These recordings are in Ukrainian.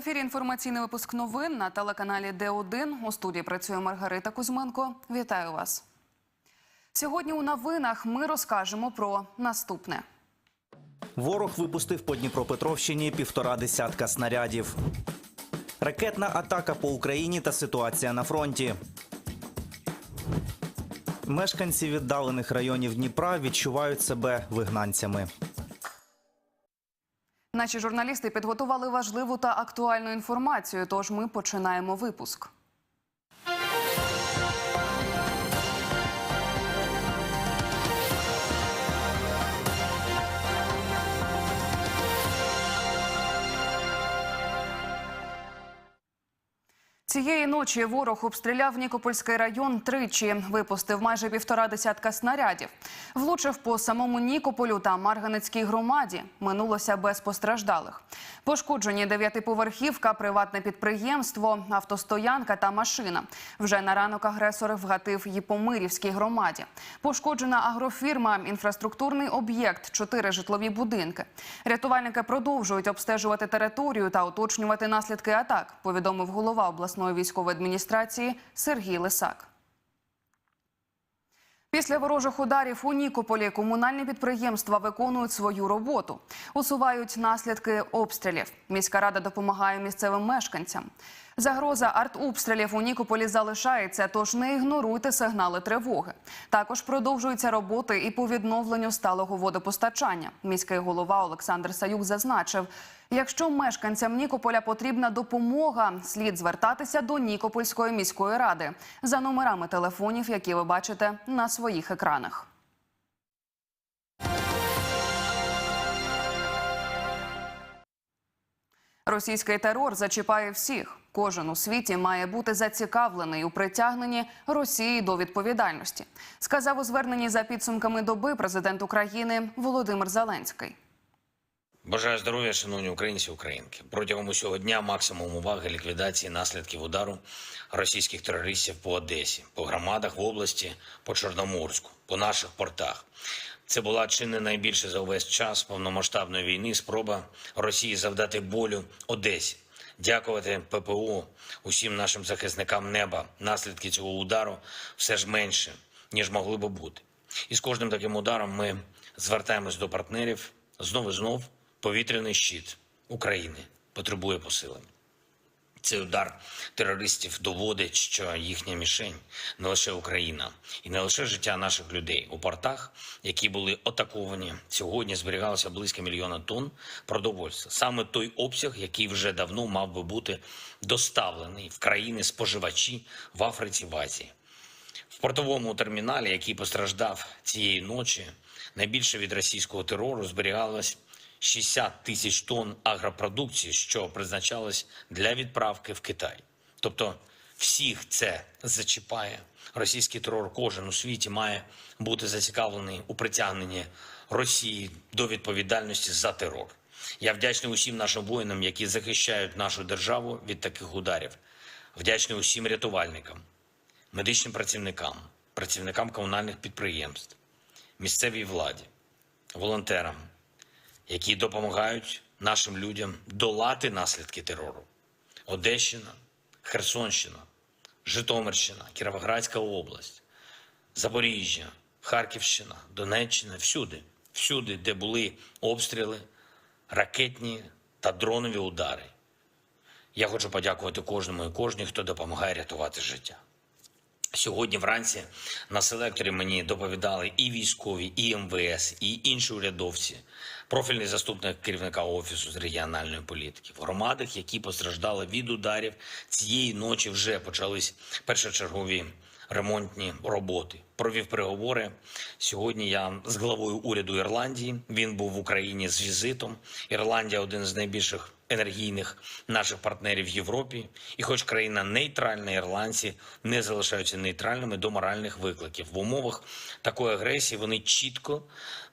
ефірі інформаційний випуск новин на телеканалі Д1. У студії працює Маргарита Кузьменко. Вітаю вас. Сьогодні у новинах ми розкажемо про наступне. Ворог випустив по Дніпропетровщині півтора десятка снарядів. Ракетна атака по Україні та ситуація на фронті. Мешканці віддалених районів Дніпра відчувають себе вигнанцями. Наші журналісти підготували важливу та актуальну інформацію. Тож ми починаємо випуск. Цієї ночі ворог обстріляв Нікопольський район тричі, випустив майже півтора десятка снарядів. Влучив по самому Нікополю та Марганецькій громаді. Минулося без постраждалих. Пошкоджені дев'ятиповерхівка, приватне підприємство, автостоянка та машина. Вже на ранок агресор вгатив Єпомирівській громаді. Пошкоджена агрофірма, інфраструктурний об'єкт, чотири житлові будинки. Рятувальники продовжують обстежувати територію та уточнювати наслідки атак. Повідомив голова обласної військової адміністрації Сергій Лисак. Після ворожих ударів у Нікополі комунальні підприємства виконують свою роботу, усувають наслідки обстрілів. Міська рада допомагає місцевим мешканцям. Загроза артобстрілів у Нікополі залишається, тож не ігноруйте сигнали тривоги. Також продовжуються роботи і по відновленню сталого водопостачання. Міський голова Олександр Саюк зазначив, якщо мешканцям Нікополя потрібна допомога, слід звертатися до Нікопольської міської ради за номерами телефонів, які ви бачите на своїх екранах. Російський терор зачіпає всіх. Кожен у світі має бути зацікавлений у притягненні Росії до відповідальності, сказав у зверненні за підсумками доби президент України Володимир Зеленський. Бажаю здоров'я, шановні українці, українки. Протягом усього дня максимум уваги ліквідації наслідків удару російських терористів по Одесі, по громадах в області, по Чорноморську, по наших портах. Це була чи не найбільше за увесь час повномасштабної війни спроба Росії завдати болю Одесі. Дякувати ППУ усім нашим захисникам неба. Наслідки цього удару все ж менше, ніж могли би бути. І з кожним таким ударом ми звертаємось до партнерів знову знов. Повітряний щит України потребує посилення. Цей удар терористів доводить, що їхня мішень не лише Україна і не лише життя наших людей у портах, які були атаковані сьогодні. Зберігалося близько мільйона тонн продовольства. Саме той обсяг, який вже давно мав би бути доставлений в країни споживачі в Африці в Азії. В портовому терміналі, який постраждав цієї ночі, найбільше від російського терору зберігалось 60 тисяч тонн агропродукції, що призначалось для відправки в Китай. Тобто всіх це зачіпає. Російський терор кожен у світі має бути зацікавлений у притягненні Росії до відповідальності за терор. Я вдячний усім нашим воїнам, які захищають нашу державу від таких ударів. Вдячний усім рятувальникам, медичним працівникам, працівникам комунальних підприємств, місцевій владі, волонтерам, які допомагають нашим людям долати наслідки терору. Одещина, Херсонщина, Житомирщина, Кіровоградська область, Запоріжжя, Харківщина, Донеччина, всюди, всюди, де були обстріли, ракетні та дронові удари. Я хочу подякувати кожному і кожній, хто допомагає рятувати життя. Сьогодні вранці на селекторі мені доповідали і військові, і МВС, і інші урядовці, профільний заступник керівника офісу з регіональної політики. В громадах, які постраждали від ударів цієї ночі, вже почались першочергові ремонтні роботи. Провів переговори. Сьогодні я з главою уряду Ірландії. Він був в Україні з візитом. Ірландія один з найбільших енергійних наших партнерів в Європі. І, хоч країна нейтральна, ірландці не залишаються нейтральними до моральних викликів в умовах такої агресії. Вони чітко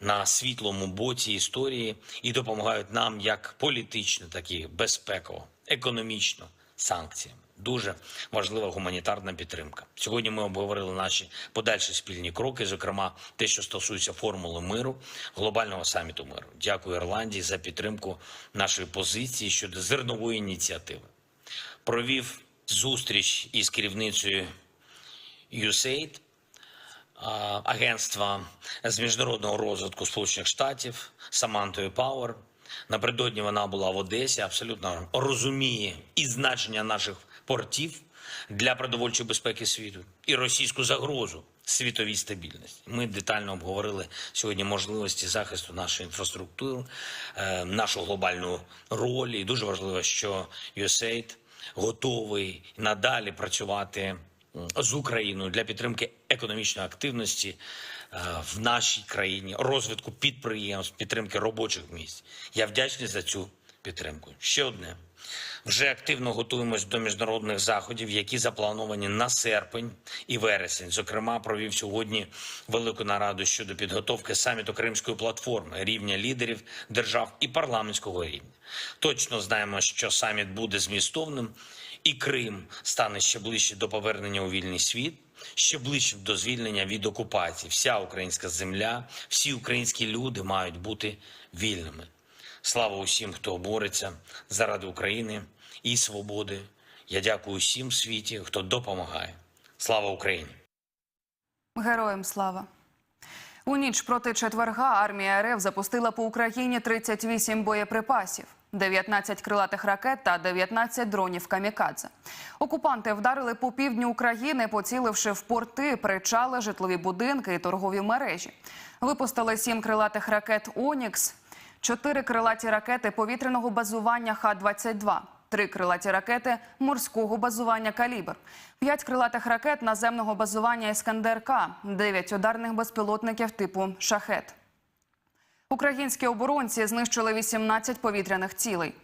на світлому боці історії і допомагають нам як політично, так і безпеково, економічно санкціями. Дуже важлива гуманітарна підтримка. Сьогодні ми обговорили наші подальші спільні кроки, зокрема те, що стосується формули миру, глобального саміту миру. Дякую Ірландії за підтримку нашої позиції щодо зернової ініціативи. Провів зустріч із керівницею USAID, агентства з міжнародного розвитку Сполучених Штатів Самантою Пауер. Напередодні вона була в Одесі, абсолютно розуміє і значення наших портів для продовольчої безпеки світу і російську загрозу світовій стабільності. Ми детально обговорили сьогодні можливості захисту нашої інфраструктури, е, нашу глобальну роль. І дуже важливо, що USAID готовий надалі працювати з Україною для підтримки економічної активності е, в нашій країні, розвитку підприємств, підтримки робочих місць. Я вдячний за цю підтримку. Ще одне. Вже активно готуємось до міжнародних заходів, які заплановані на серпень і вересень. Зокрема, провів сьогодні велику нараду щодо підготовки саміту Кримської платформи рівня лідерів держав і парламентського рівня. Точно знаємо, що саміт буде змістовним, і Крим стане ще ближче до повернення у вільний світ, ще ближче до звільнення від окупації. Вся українська земля, всі українські люди мають бути вільними. Слава усім, хто бореться заради України і свободи. Я дякую усім в світі, хто допомагає. Слава Україні! Героям слава. У ніч проти четверга армія РФ запустила по Україні 38 боєприпасів, 19 крилатих ракет та 19 дронів камікадзе. Окупанти вдарили по півдню України, поціливши в порти, причали, житлові будинки і торгові мережі. Випустили сім крилатих ракет Онікс, чотири крилаті ракети повітряного базування Х-22, три крилаті ракети морського базування «Калібр», п'ять крилатих ракет наземного базування «Іскандер-К», дев'ять ударних безпілотників типу «Шахет». Українські оборонці знищили 18 повітряних цілей.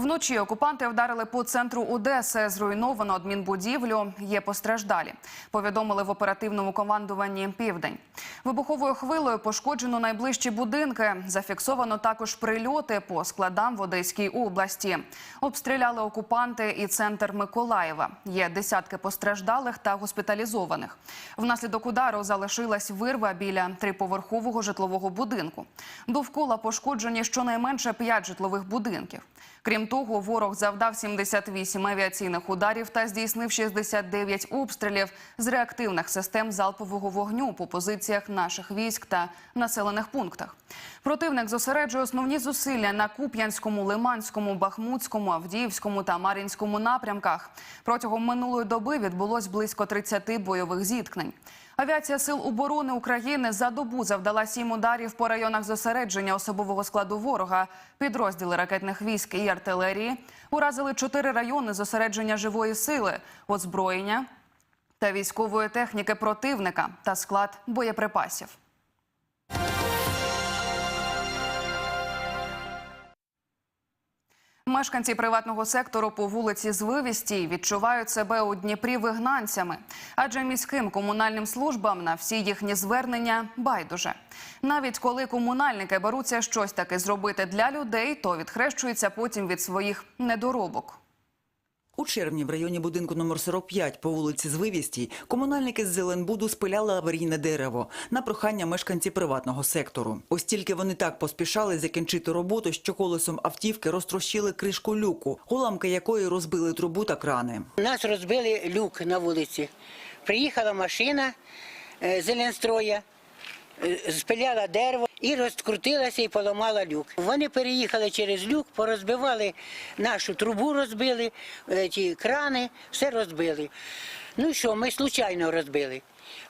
Вночі окупанти вдарили по центру Одеси. Зруйновано адмінбудівлю. Є постраждалі. Повідомили в оперативному командуванні Південь. Вибуховою хвилою пошкоджено найближчі будинки. Зафіксовано також прильоти по складам в Одеській області. Обстріляли окупанти і центр Миколаєва. Є десятки постраждалих та госпіталізованих. Внаслідок удару залишилась вирва біля триповерхового житлового будинку. Довкола пошкоджені щонайменше п'ять житлових будинків. Крім того, ворог завдав 78 авіаційних ударів та здійснив 69 обстрілів з реактивних систем залпового вогню по позиціях наших військ та населених пунктах. Противник зосереджує основні зусилля на Куп'янському, Лиманському, Бахмутському, Авдіївському та Мар'їнському напрямках. Протягом минулої доби відбулось близько 30 бойових зіткнень. Авіація сил оборони України за добу завдала сім ударів по районах зосередження особового складу ворога. Підрозділи ракетних військ і артилерії уразили чотири райони зосередження живої сили, озброєння та військової техніки противника та склад боєприпасів. Мешканці приватного сектору по вулиці Звивістій відчувають себе у Дніпрі вигнанцями, адже міським комунальним службам на всі їхні звернення байдуже. Навіть коли комунальники беруться щось таки зробити для людей, то відхрещуються потім від своїх недоробок. У червні в районі будинку номер 45 по вулиці Звивістій комунальники з Зеленбуду спиляли аварійне дерево на прохання мешканців приватного сектору. Ось тільки вони так поспішали закінчити роботу, що колесом автівки розтрощили кришку люку, уламки якої розбили трубу та крани. Нас розбили люк на вулиці. Приїхала машина е, Зеленстроя, е, спиляла дерево і розкрутилася і поламала люк. Вони переїхали через люк, порозбивали нашу трубу, розбили, е, ті крани, все розбили. Ну що, ми случайно розбили.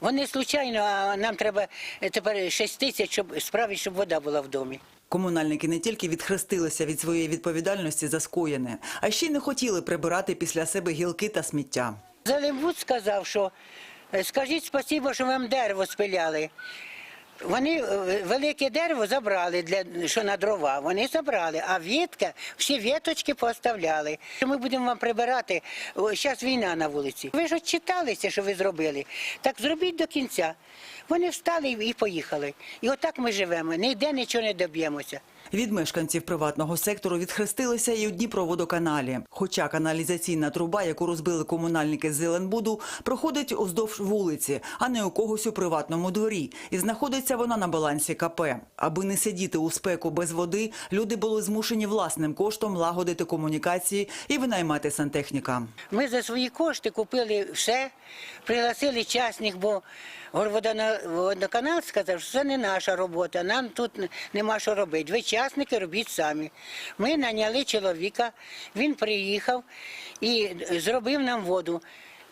Вони случайно, а нам треба е, тепер 6 тисяч, щоб справити, щоб вода була в домі. Комунальники не тільки відхрестилися від своєї відповідальності за скоєне, а ще й не хотіли прибирати після себе гілки та сміття. Зелембуд сказав, що е, скажіть спасибо, що вам дерево спиляли. Вони е, велике дерево забрали для що на дрова. Вони забрали, а вітка всі віточки поставляли. Ми будемо вам прибирати. Зараз війна на вулиці. Ви ж отчиталися, що ви зробили. Так зробіть до кінця. Вони встали і поїхали. І отак ми живемо. Ніде нічого не доб'ємося. Від мешканців приватного сектору відхрестилися і у Дніпроводоканалі. Хоча каналізаційна труба, яку розбили комунальники з Зеленбуду, проходить уздовж вулиці, а не у когось у приватному дворі. І знаходиться вона на балансі КП. Аби не сидіти у спеку без води, люди були змушені власним коштом лагодити комунікації і винаймати сантехніка. Ми за свої кошти купили все, пригласили частних, бо Горводона- водоканал сказав, що це не наша робота, нам тут нема що робити. Ви частники робіть самі. Ми наняли чоловіка, він приїхав і зробив нам воду.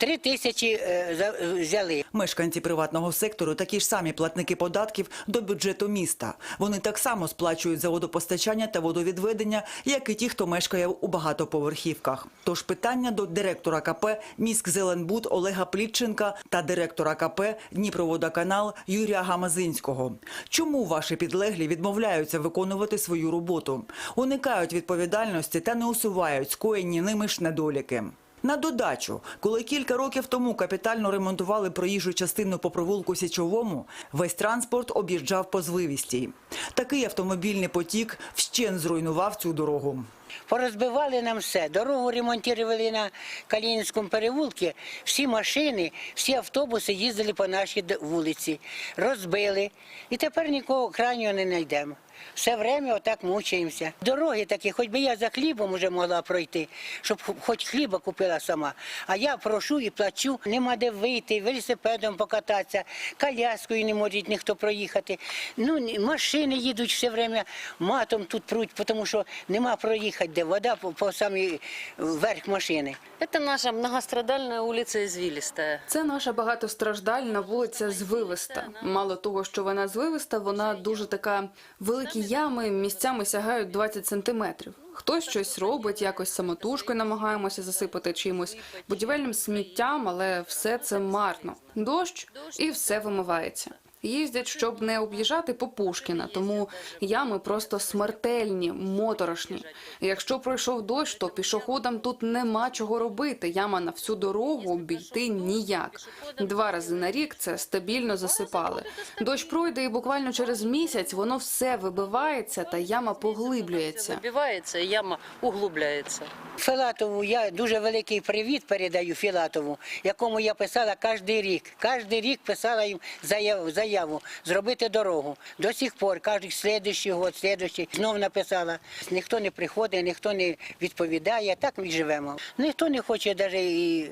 Три тисячі е, взяли. Мешканці приватного сектору такі ж самі платники податків до бюджету міста. Вони так само сплачують за водопостачання та водовідведення, як і ті, хто мешкає у багатоповерхівках. Тож питання до директора КП Міськ Зеленбуд Олега Плітченка та директора КП Дніпроводоканал Юрія Гамазинського. Чому ваші підлеглі відмовляються виконувати свою роботу, уникають відповідальності та не усувають скоєні ними ж недоліки? На додачу, коли кілька років тому капітально ремонтували проїжджу частину по провулку Січовому, весь транспорт об'їжджав по звивісті. Такий автомобільний потік вщен зруйнував цю дорогу. Порозбивали нам все. Дорогу ремонтували на Калінінському переулку. Всі машини, всі автобуси їздили по нашій вулиці. Розбили. І тепер нікого крайнього не знайдемо. Все время отак мучаємося. Дороги такі, хоч би я за хлібом вже могла пройти, щоб хоч хліба купила сама. А я прошу і плачу, нема де вийти, велосипедом покататися, коляскою не може ніхто проїхати. Ну, машини їдуть все время матом тут пруть, тому що нема проїхати, де вода по, по самий верх машини. Это наша многострадальная улица Извилистая. Це наша багатостраждальна вулиця Звивиста. Мало того, що вона звивиста, вона дуже така великі ями, місцями сягають 20 сантиметрів. Хтось щось робить, якось самотужкою намагаємося засипати чимось будівельним сміттям, але все це марно. Дощ і все вимивається. Їздять, щоб не об'їжджати по Пушкіна, тому ями просто смертельні, моторошні. Якщо пройшов дощ, то пішоходам тут нема чого робити. Яма на всю дорогу обійти ніяк. Два рази на рік це стабільно засипали. Дощ пройде, і буквально через місяць воно все вибивається, та яма поглиблюється. Забивается, и яма углубляется. Філатову я дуже великий привіт передаю Філатову, якому я писала кожен рік. Кожен рік писала їм заяву, заяву зробити дорогу. До сих пор, кожен слідуючий год, слідуючий, знов написала. Ніхто не приходить, ніхто не відповідає, так ми живемо. Ніхто не хоче навіть і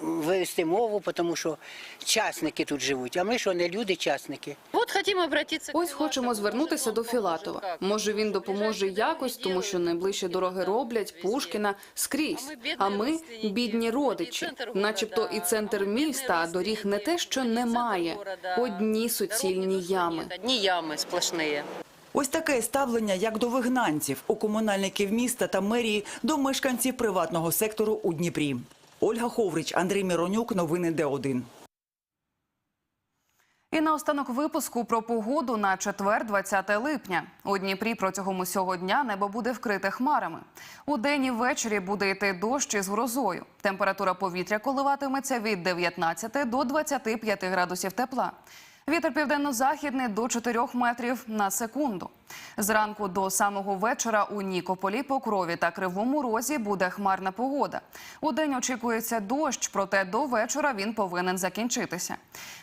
вивести мову, тому що частники тут живуть. А ми що, не люди, частники. Вот хотим обратиться Ось хочемо звернутися до Філатова. Може він допоможе якось, тому що найближчі дороги роблять Пушкіна скрізь. А ми бідні родичі, начебто і центр міста, а доріг не те, що немає. Одні суцільні ями. Одни ямы сплошные. Ось таке ставлення, як до вигнанців у комунальників міста та мерії до мешканців приватного сектору у Дніпрі. Ольга Ховрич, Андрій Міронюк, новини Д1. І наостанок випуску про погоду на четвер, 20 липня. У Дніпрі протягом усього дня небо буде вкрите хмарами. У день і ввечері буде йти дощ із грозою. Температура повітря коливатиметься від 19 до 25 градусів тепла. Вітер південно-західний до 4 метрів на секунду. Зранку до самого вечора у Нікополі, Покрові та Кривому Розі буде хмарна погода. У день очікується дощ, проте до вечора він повинен закінчитися.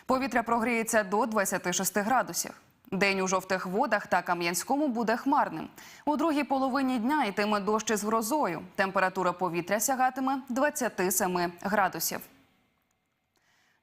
Повітря прогріється до 26 градусів. День у жовтих водах та Кам'янському буде хмарним. У другій половині дня йтиме дощ із грозою. Температура повітря сягатиме 27 градусів.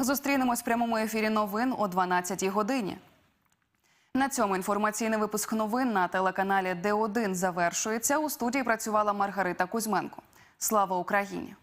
Зустрінемось в прямому ефірі новин о 12-й годині. На цьому інформаційний випуск новин на телеканалі Д1 завершується. У студії працювала Маргарита Кузьменко. Слава Україні!